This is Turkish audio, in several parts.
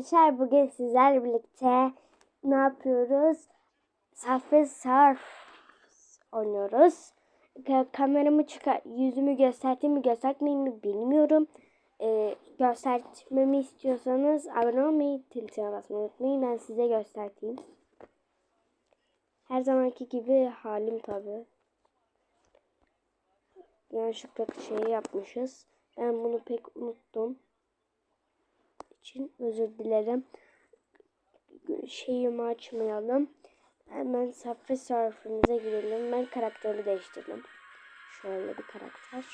arkadaşlar bugün sizlerle birlikte ne yapıyoruz? Safra Surf oynuyoruz. Ka- kameramı çıkar, yüzümü göstereyim mi göstermeyeyim mi bilmiyorum. Ee, göstermemi istiyorsanız abone olmayı, tiltine basmayı unutmayın. Ben size göstereyim. Her zamanki gibi halim tabi. Yanlışlıkla şey yapmışız. Ben bunu pek unuttum için özür dilerim. Şeyimi açmayalım. Hemen Safri Surfer'ımıza girelim. Ben karakterimi değiştirdim. Şöyle bir karakter.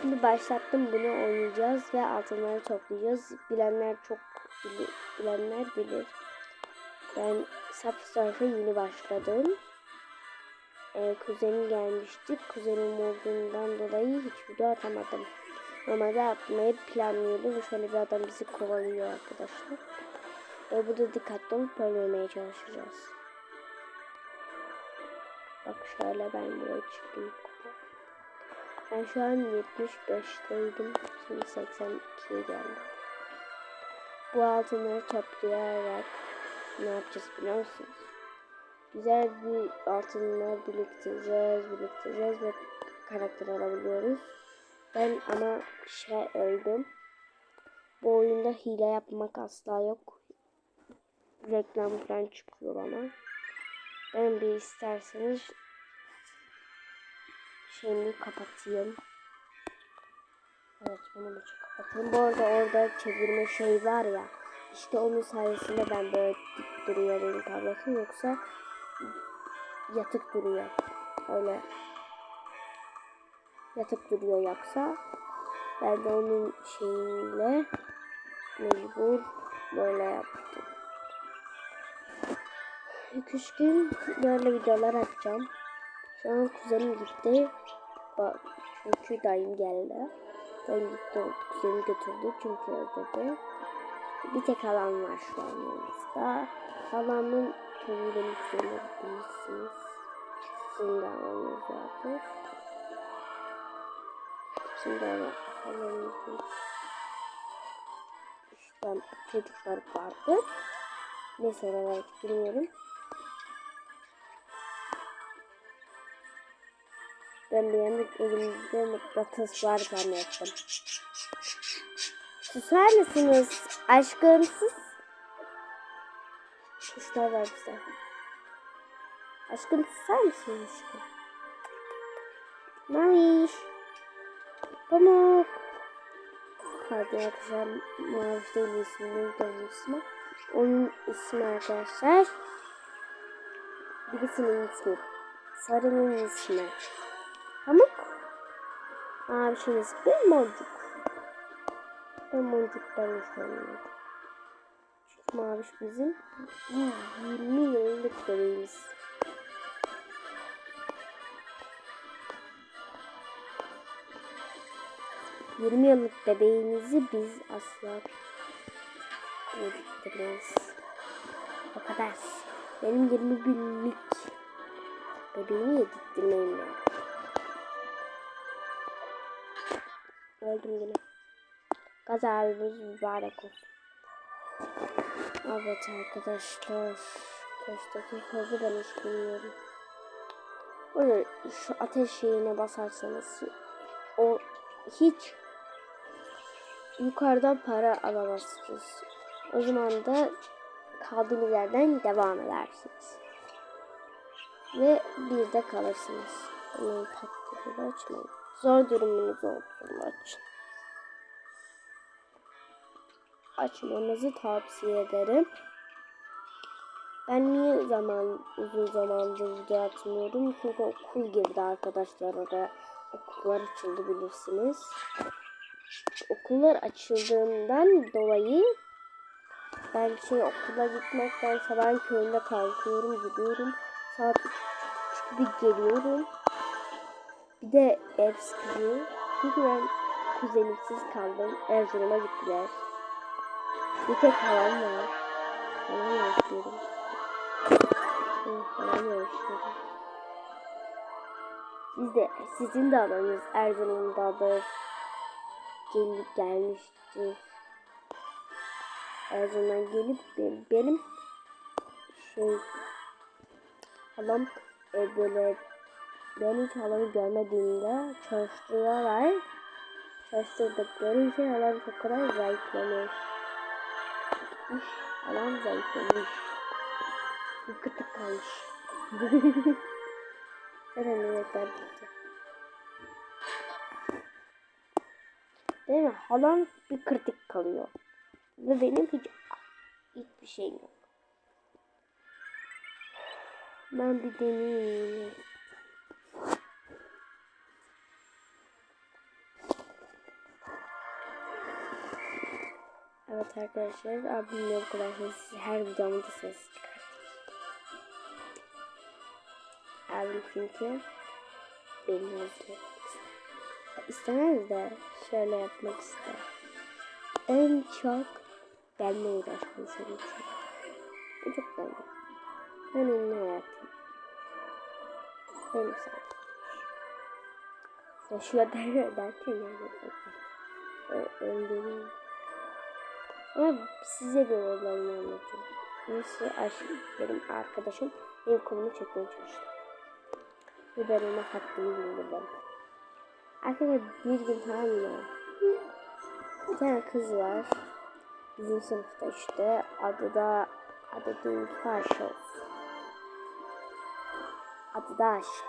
Şimdi başlattım bunu oynayacağız ve altınları toplayacağız. Bilenler çok bili- bilenler bilir. Ben Safri Surfer'a yeni başladım. Ee, kuzenim gelmişti. Kuzenim olduğundan dolayı hiç video atamadım. Normalde atmayı planlıyordum. Şöyle bir adam bizi kovalıyor arkadaşlar. Ve burada dikkatli olup ölmemeye çalışacağız. Bak şöyle ben buraya çıktım. Ben şu an 75'teydim. Şimdi 82'ye geldim. Bu altınları toplayarak ne yapacağız biliyor musunuz? Güzel bir altınlar biriktireceğiz, biriktireceğiz ve karakter alabiliyoruz. Ben ama şey öldüm. Bu oyunda hile yapmak asla yok. Reklam falan çıkıyor bana. Ben bir isterseniz şeyimi kapatayım. Evet bunu bir kapatayım. Bu arada orada çevirme şey var ya. İşte onun sayesinde ben böyle dik duruyor benim tabletim yoksa yatık duruyor. Öyle yatık duruyor yoksa ben de onun şeyiyle mecbur böyle yaptım. 2-3 gün böyle videolar atacağım. Şu an kuzenim gitti. Bak, çünkü dayım geldi. Dayım gitti oldu. Kuzenim götürdü çünkü özledi. Bir tek halam var şu an yanımızda. Halamın tabii benim kuzenime bilirsiniz. Sizin de halanız vardır. Şimdi halamızın işte çocuklar vardı. Neyse oralar bilmiyorum. Ben bir anda elimde mıknatıs var zannettim. Susar mısınız aşkımsız? Kuşlar var bizde. Aşkım susar mısın aşkım? Maviş. Pamuk. Hadi arkadaşlar Maviş değil ismi neydi onun ismi? Onun ismi arkadaşlar. Birisinin ismi. Sarının ismi. Pamuk. Mavişin ismi Moncuk. Ben Moncuk'tan hoşlanıyorum. Çünkü Maviş bizim 20 yıllık bebeğimiz. Yirmi yıllık bebeğimizi biz asla yediktirmeyiz. O kadar. Benim 20 günlük bebeğimi yedirtmeyin ben. Öldüm yine. Gaz abimiz mübarek olsun. Evet arkadaşlar. Kaç dakika oldu ben hiç bilmiyorum. Böyle şu ateş şeyine basarsanız o hiç yukarıdan para alamazsınız. O zaman da kaldığınız yerden devam edersiniz. Ve bir de kalırsınız. Hemen takdirleri açmayın. Zor durumunuz olduğunu açın. Açmanızı tavsiye ederim. Ben niye zaman uzun zamandır video atmıyorum? Çünkü okul girdi arkadaşlar oraya. Okullar açıldı bilirsiniz. Okullar açıldığından dolayı ben şey okula gitmekten sabahın köyünde kalkıyorum gidiyorum. Saat 3 gibi geliyorum. Bir de ev sıkılıyor. Çünkü ben kuzenimsiz kaldım. Erzurum'a gittiler. Bir tek halam var. Halamla yaşıyorum. Hı, Halamla yaşıyorum. Siz de, sizin de alanınız Erzurum'dadır. Gelip gelmiştir. Erzurum'dan gelip be- benim şey halam e, böyle ben hiç halamı görmediğimde çalıştırıyorlar. Çalıştırdıkları için halam çok kadar zayıflamış. Gitmiş, halam zayıflamış. Bir kıtık kalmış. Zaten yemekler bitti. Değil mi? Halam bir kritik kalıyor. Ve benim hiç hiçbir şeyim yok. Ben bir deneyeyim. Evet arkadaşlar abimle bu kadar ses, her videomda ses çıkar. Abim çünkü beni özlemek istemez de şöyle yapmak ister. En çok benimle uğraşmayı seviyor çünkü. En çok benimle. Ben onun hayatım. Benim sadece. Yaşıyor der, derken yani. Ö- Öldürüyor. Ama size bir olayını anlatayım. Birisi aşk, benim arkadaşım benim kolumu çekmeye çalıştı. Ben ona haddini bildirdim. Arkadaşlar bir gün tamam mı? Bir tane kız var. Bizim sınıfta işte. Adı da adı Dünkü Ayşe. Adı da Ayşe.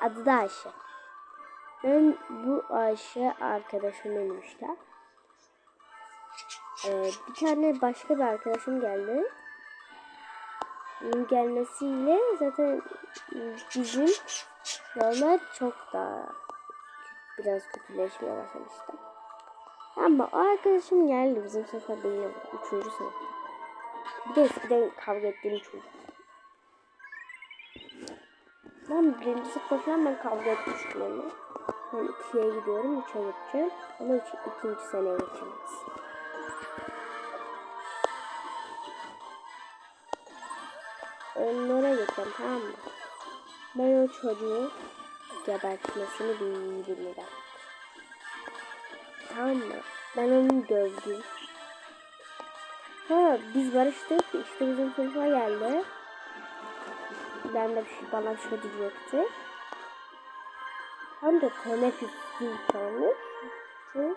Adı da Ayşe. Ben bu Ayşe arkadaşım benim işte. Ee, bir tane başka bir arkadaşım geldi. Gelmesiyle zaten bizim yollar çok daha biraz kötüleşmeye başlamıştı. Ama o arkadaşım geldi bizim sınıfa değil Üçüncü sınıfta. Bir de eskiden kavga ettiğim çocuk. Ben birinci sınıfta falan ben kavga etmiştim onunla. Ben ikiye gidiyorum, üçe gideceğim. Ama üç, ikinci seneye geçemez. Tamam mı? Ben o çocuğu gebertmesini bilmiyorum. Tamam mı? Ben onu dövdüm. Ha biz barıştık. İşte bizim sınıfa geldi. Ben de bir şey bana bir şey. Hem de teneffüs zil çalmış. Şu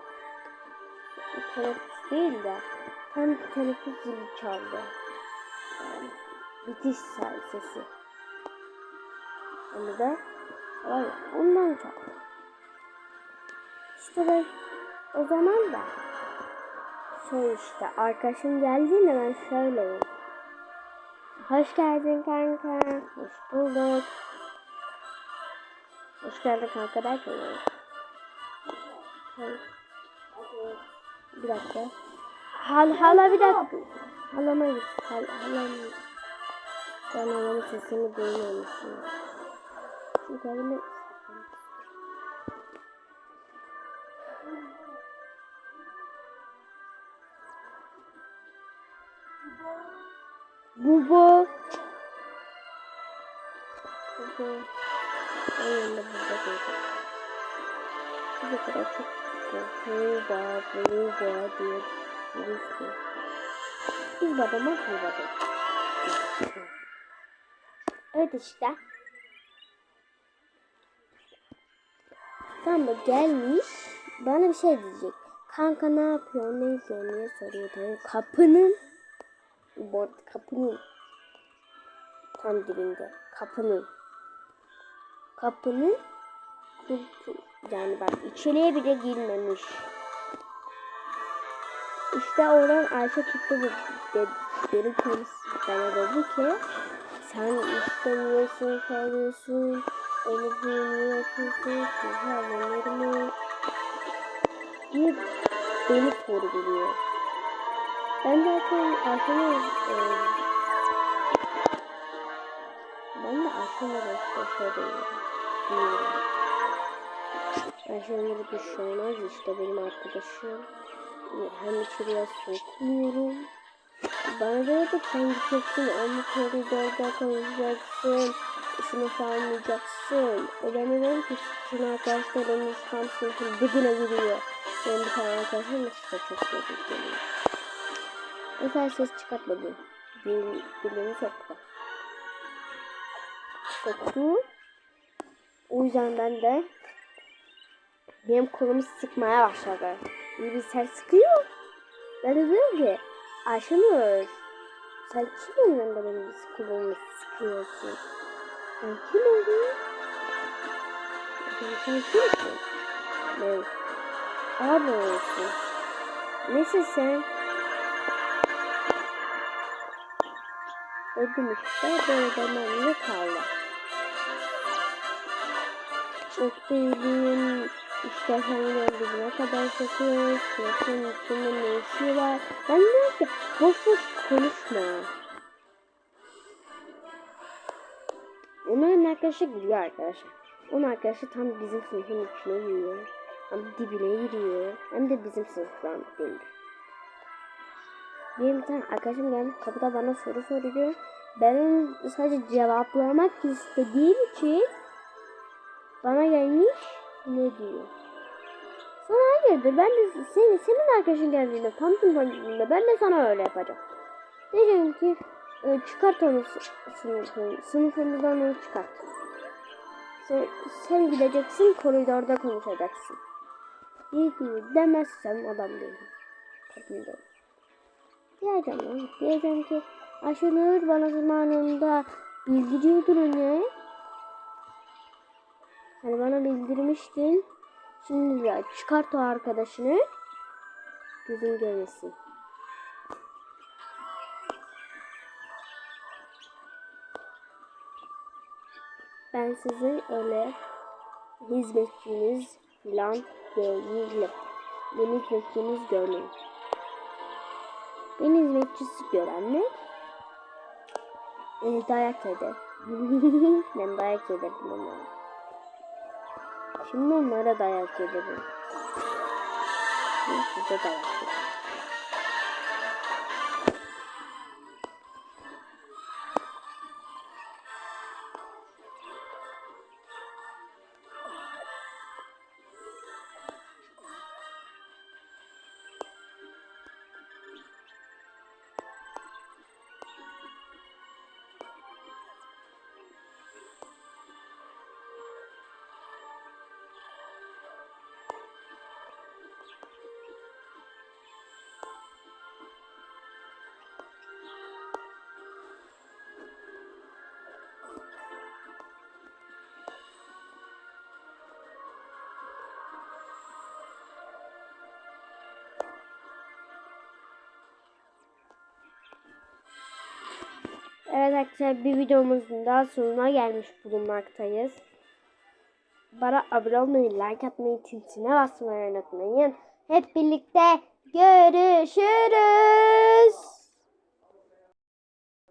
teneffüs değil de tam teneffüs zili çaldı. Yani bitiş sesi. Onu da var ya, ondan çaldı. İşte ben o zaman da şey işte arkadaşım geldiğinde ben şöyleyim. Hoş geldin kanka. Hoş bulduk. Hoş geldin kanka derken yani. Bir dakika. Hal, hala bir dakika. Halama git. Hal, halam. Ben halamın sesini duymamışım. Çünkü halamı... Bubu. Bubu. En yanında burada. Bu kadar çok Buba, Buba diye ki. Biz babama Buba dedik. Evet işte. Tamam gelmiş. Bana bir şey diyecek. Kanka ne yapıyor, ne izliyor, niye soruyor. Tamam. Kapının arada kapının tam dibinde. Kapının. Kapının yani bak içeriye bile girmemiş. İşte oradan Ayşe tuttu bu benim polis bana dedi ki sen kalıyorsun onu bunu yapıyorsun haberlerimi diye beni sorguluyor. Ben zaten Ayşe'nin e, ben de Ayşe'nin başka şey demiyorum. Ayşe'nin bir şey olmaz işte benim arkadaşım. Hem içeriye sokmuyorum. Bana da dedi sen gideceksin ama koridorda kalacaksın. Sınıf almayacaksın. O ben dedim ki sizin arkadaşlarınız tam sınıfın dibine giriyor. Benim bir tane arkadaşım da size çok çocuk geliyor. Mesela ses çıkartmadı. Dil, dilini soktu. Soktu. O yüzden ben de benim kolumu sıkmaya başladı. İyi bir ses sıkıyor. Ben de diyorum ki Ayşenur sen kimin yanında benim kolumu sıkıyorsun? Sen kim oldun? Sen kimsin? Ben abi olsun. Neyse sen? Ödüm işte böyle dememle kaldı. Değilim. İşte sen ne kadar çekiyoruz. Sınıfın içinde ne işi var. Ben diyorum ki boş boş konuşma. Onların arkadaşı gülüyor arkadaşlar. Onun arkadaşı tam bizim sınıfın içine giriyor. Hem dibine giriyor. Hem de bizim sınıftan değil. Benim bir tane arkadaşım gelmiş kapıda bana soru soruyor. Ben sadece cevaplamak istediğim için bana gelmiş ne diyor? Sana hayırdır ben de seni, senin arkadaşın geldiğinde tanıtım panelinde ben de sana öyle yapacağım. Diyeceğim ki e, çıkart onu sı- sınıfın, sınıfımızdan onu çıkart. Sen, sen gideceksin koridorda konuşacaksın. İyi ki demezsem adam değilim. Kadın. Diyeceğim lan. Diyeceğim ki Ayşenur bana zamanında bildiriyordun anne. Hani bana bildirmiştin. Şimdi de çıkart o arkadaşını. Gözüm görmesin. Ben sizin öyle hizmetçiniz falan değilim. Beni hizmetçiniz görmeyin. Beni hizmetçisi görenler beni dayak eder. ben dayak ederim onlara. Şimdi onlara dayak ederim. Size dayak ederim. Evet arkadaşlar bir videomuzun daha sonuna gelmiş bulunmaktayız. Bana abone olmayı, like atmayı, tintine basmayı unutmayın. Hep birlikte görüşürüz.